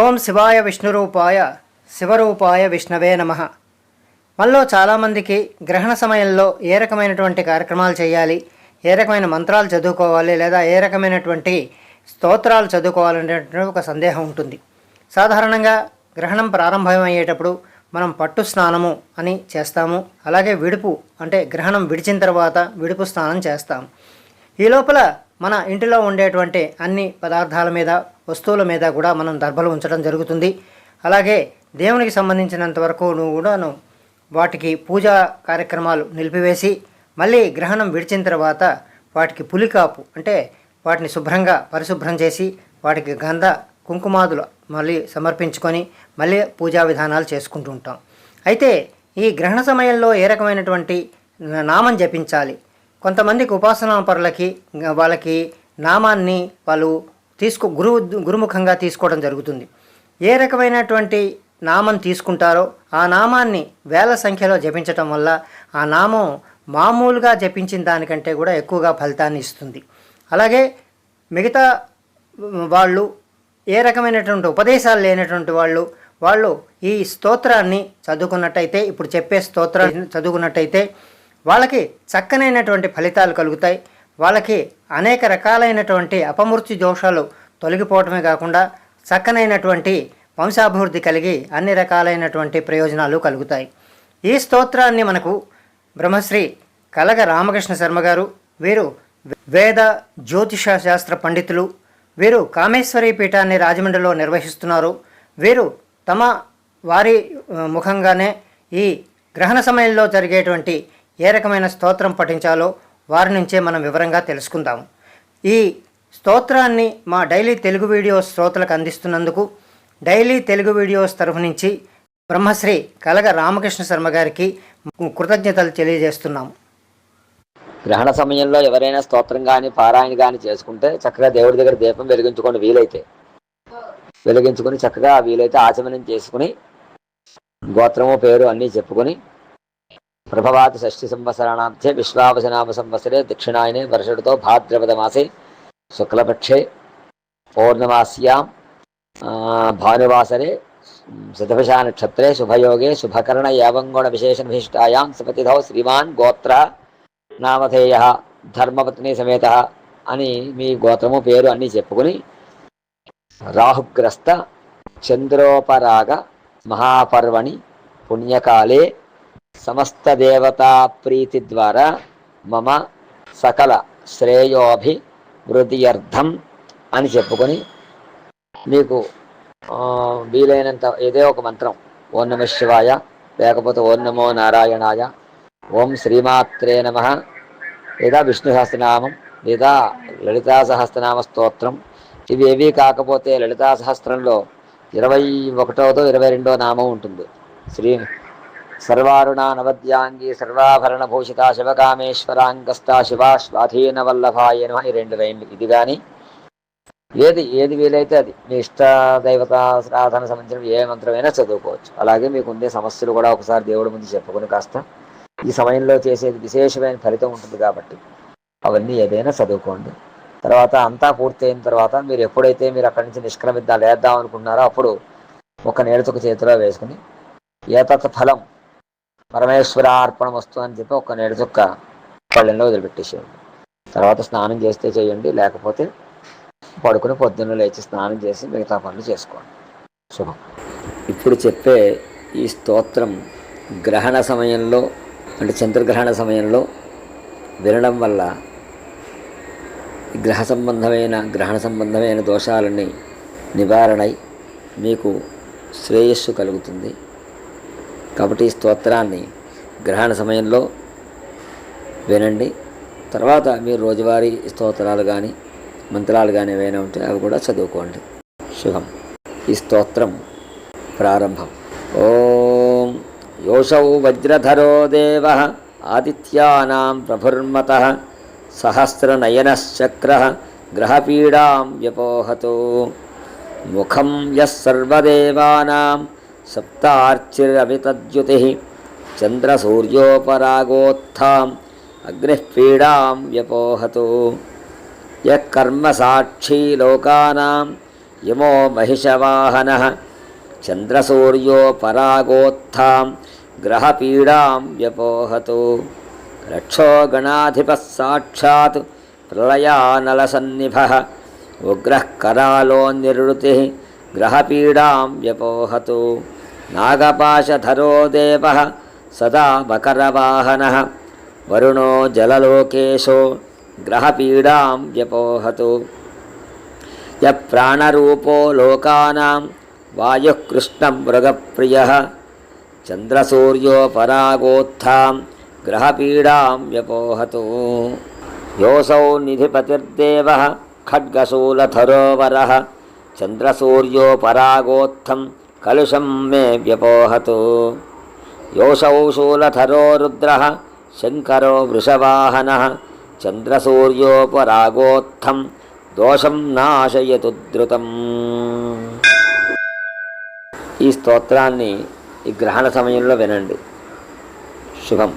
ఓం శివాయ విష్ణురూపాయ శివరూపాయ విష్ణవే నమ. మనలో చాలామందికి గ్రహణ సమయంలో ఏ రకమైనటువంటి కార్యక్రమాలు చేయాలి ఏ రకమైన మంత్రాలు చదువుకోవాలి లేదా ఏ రకమైనటువంటి స్తోత్రాలు చదువుకోవాలనేటువంటి ఒక సందేహం ఉంటుంది. సాధారణంగా గ్రహణం ప్రారంభమయ్యేటప్పుడు మనం పట్టు స్నానము అని చేస్తాము అలాగే విడుపు అంటే గ్రహణం విడిచిన తర్వాత విడుపు స్నానం చేస్తాము. ఈ లోపల మన ఇంటిలో ఉండేటువంటి అన్ని పదార్థాల మీద వస్తువుల మీద కూడా మనం దర్భలు ఉంచడం జరుగుతుంది. అలాగే దేవునికి సంబంధించినంత వరకు నువ్వు కూడాను వాటికి పూజా కార్యక్రమాలు నిలిపివేసి మళ్ళీ గ్రహణం విడిచిన తర్వాత వాటికి పులికాపు అంటే వాటిని శుభ్రంగా పరిశుభ్రం చేసి వాటికి గంధ కుంకుమాదులు మళ్ళీ సమర్పించుకొని మళ్ళీ పూజా విధానాలు చేసుకుంటూ ఉంటాం. అయితే ఈ గ్రహణ సమయంలో ఏ రకమైనటువంటి నామం జపించాలి? కొంతమందికి ఉపాసనా పరులకి వాళ్ళకి నామాన్ని వాళ్ళు తీసుకు గురు గురుముఖంగా తీసుకోవడం జరుగుతుంది. ఏ రకమైనటువంటి నామం తీసుకుంటారో ఆ నామాన్ని వేల సంఖ్యలో జపించటం వల్ల ఆ నామం మామూలుగా జపించిన దానికంటే కూడా ఎక్కువగా ఫలితాన్ని ఇస్తుంది. అలాగే మిగతా వాళ్ళు ఏ రకమైనటువంటి ఉపదేశాలు లేనటువంటి వాళ్ళు వాళ్ళు ఈ స్తోత్రాన్ని చదువుకున్నట్టయితే ఇప్పుడు చెప్పే స్తోత్రాన్ని చదువుకున్నట్టయితే వాళ్ళకి చక్కనైనటువంటి ఫలితాలు కలుగుతాయి. వాళ్ళకి అనేక రకాలైనటువంటి అపమృత్యు దోషాలు తొలగిపోవటమే కాకుండా చక్కనైనటువంటి వంశాభివృద్ధి కలిగి అన్ని రకాలైనటువంటి ప్రయోజనాలు కలుగుతాయి. ఈ స్తోత్రాన్ని మనకు బ్రహ్మశ్రీ కలగ రామకృష్ణ శర్మ గారు వీరు వేద జ్యోతిష శాస్త్ర పండితులు వీరు కామేశ్వరి పీఠాన్ని రాజమండ్రిలో నిర్వహిస్తున్నారు. వీరు తమ వారి ముఖంగానే ఈ గ్రహణ సమయంలో జరిగేటువంటి ఏ రకమైన స్తోత్రం పఠించాలో వారి నుంచే మనం వివరంగా తెలుసుకుందాం. ఈ స్తోత్రాన్ని మా డైలీ తెలుగు వీడియోస్ శ్రోతలకు అందిస్తున్నందుకు డైలీ తెలుగు వీడియోస్ తరఫు నుంచి బ్రహ్మశ్రీ కలగ రామకృష్ణ శర్మ గారికి కృతజ్ఞతలు తెలియజేస్తున్నాము. గ్రహణ సమయంలో ఎవరైనా స్తోత్రం కానీ పారాయణ కానీ చేసుకుంటే చక్కగా దేవుడి దగ్గర దీపం వెలిగించుకొని వీలైతే. వెలిగించుకొని చక్కగా వీలైతే ఆచమనం చేసుకుని గోత్రము పేరు అన్నీ చెప్పుకొని ప్రభవాతి షష్ఠి సంవత్సరాణార్థే విశ్వావసనామ సంవత్సరే దక్షిణాయనే వర్షుడితో భాద్రపద మాసే శుక్లపక్షే పౌర్ణమాస్యాం భానువాసరే శతభిషా నక్షత్రే శుభయోగే శుభకరణ యావంగుణ విశేషణ విశిష్టాయాం సపతిధౌ శ్రీమాన్ గోత్ర నామధేయ ధర్మపత్ని సమేత అని మీ గోత్రము పేరు అన్నీ చెప్పుకుని రాహుగ్రస్త చంద్రోపరాగ మహాపర్వణి పుణ్యకాలే సమస్త దేవతా ప్రీతి ద్వారా మమ సకల శ్రేయోభి వృద్ధియర్థం అని చెప్పుకొని మీకు వీలైనంత ఏదో ఒక మంత్రం. ఓం నమ శివాయ లేకపోతే ఓం నమో నారాయణాయ ఓం శ్రీమాత్రే నమ. లేదా విష్ణు సహస్రనామం లేదా లలితా సహస్రనామ స్తోత్రం. ఇవేవీ కాకపోతే లలితా సహస్రంలో ఇరవై ఒకటోదో ఇరవై రెండో నామం ఉంటుంది. శ్రీ సర్వారుణా నవద్యాంగి సర్వాభరణ భూషిత శివకామేశ్వరాంగస్త శివా స్వాధీన వల్లభాయ నమః. ఈ రెండు లైన్లు ఇది కానీ ఏది ఏది వీలైతే అది. మీ ఇష్ట దైవత సాధన సంబంధించిన ఏ మంత్రమైనా చదువుకోవచ్చు. అలాగే మీకు ఉండే సమస్యలు కూడా ఒకసారి దేవుడి ముందు చెప్పుకొని కాస్త ఈ సమయంలో చేసేది విశేషమైన ఫలితం ఉంటుంది కాబట్టి అవన్నీ ఏదైనా చదువుకోండి. తర్వాత అంతా పూర్తయిన తర్వాత మీరు ఎప్పుడైతే మీరు అక్కడి నుంచి నిష్క్రమిద్దా లేద్దాం అనుకున్నారో అప్పుడు ఒక నేడుచుక చేతిలో వేసుకుని ఏతత్ ఫలం పరమేశ్వర అర్పణ వస్తు అని చెప్పి ఒక నేడు చుక్క పళ్ళెంలో వదిలిపెట్టేసేయండి. తర్వాత స్నానం చేస్తే చేయండి లేకపోతే పడుకుని పొద్దున్న లేచి స్నానం చేసి మిగతా పనులు చేసుకోండి. శుభం. ఇప్పుడు చెప్పే ఈ స్తోత్రం గ్రహణ సమయంలో అంటే చంద్రగ్రహణ సమయంలో వినడం వల్ల గ్రహ సంబంధమైన గ్రహణ సంబంధమైన దోషాలని నివారణై మీకు శ్రేయస్సు కలుగుతుంది. కాబట్టి ఈ స్తోత్రాన్ని గ్రహణ సమయంలో వినండి. తర్వాత మీరు రోజువారీ స్తోత్రాలు కానీ మంత్రాలు కానీ ఏవైనా ఉంటే అవి కూడా చదువుకోండి. శుభం. ఈ స్తోత్రం ప్రారంభం. ఓం యోషౌ వజ్రధరో దేవ ఆదిత్యానాం ప్రభుర్మత సహస్రనయనశ్చక్ర గ్రహపీడాం వ్యపోహతు. ముఖం యస్సర్వదేవానాం సప్తార్చిరవితద్యుతి చంద్రసూర్యోపరాగోత్థాం అగ్నిపీడాం వ్యపోహతు యః లోకానాం యమో మహిషవాహన చంద్రసూర్యోపరాగోత్థాం గ్రహపీడాం వ్యపోహతు రక్షో గణాధిప సాక్షాత్ ప్రళయానలసన్నిభ ఉగ్రః కరాలో నిరుతి గ్రహపీడాం వ్యపోహతు నాగపాశధరో దేవ సదా మకరవాహన వరుణో జలలోకేశో గ్రహపీడాం వ్యపోహతు య ప్రాణరూపో లోకానాం వాయుకృష్ణం మృగప్రియ చంద్రసూర్యో పరాగోత్థాం గ్రహపీడాం వ్యపోహతు యోసౌ నిధిపతిర్దేవ ఖడ్గశూలధరోవర చంద్రసూర్యో పరాగోత్థం కలుషం మే వ్యపోహతు. యోసౌ శూలధరో రుద్ర శంకరో వృషవాహన చంద్రసూర్యోపరాగోత్థం దోషం నాశయతు ధృతం ఈ స్తోత్రాన్ని ఈ గ్రహణ సమయంలో వినండి. శుభం.